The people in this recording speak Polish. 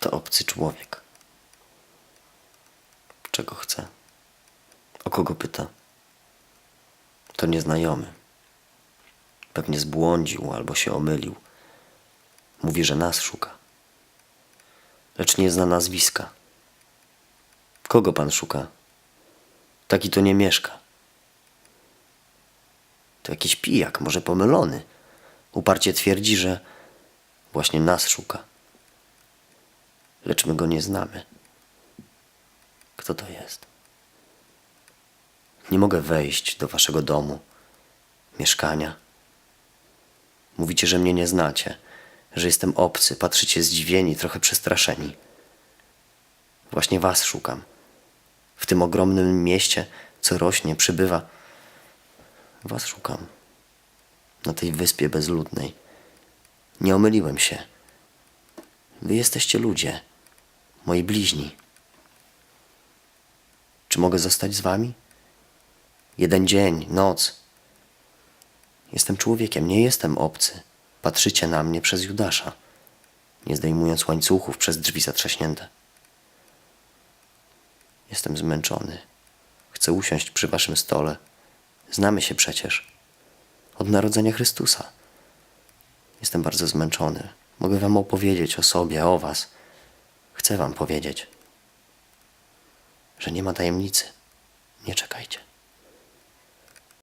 To obcy człowiek. Czego chce? O kogo pyta? To nieznajomy. Pewnie zbłądził albo się omylił. Mówi, że nas szuka. Lecz nie zna nazwiska. Kogo pan szuka? Taki to nie mieszka. To jakiś pijak, może pomylony. Uparcie twierdzi, że właśnie nas szuka. Lecz my go nie znamy. Kto to jest? Nie mogę wejść do waszego domu, mieszkania. Mówicie, że mnie nie znacie, że jestem obcy, patrzycie zdziwieni, trochę przestraszeni. Właśnie was szukam. W tym ogromnym mieście, co rośnie, przybywa. Was szukam. Na tej wyspie bezludnej. Nie omyliłem się. Wy jesteście ludzie, moi bliźni. Czy mogę zostać z wami? Jeden dzień, noc. Jestem człowiekiem, nie jestem obcy. Patrzycie na mnie przez Judasza, nie zdejmując łańcuchów przez drzwi zatrzaśnięte. Jestem zmęczony. Chcę usiąść przy waszym stole. Znamy się przecież. Od narodzenia Chrystusa. Jestem bardzo zmęczony. Mogę wam opowiedzieć o sobie, o was. Chcę wam powiedzieć, że nie ma tajemnicy. Nie czekajcie.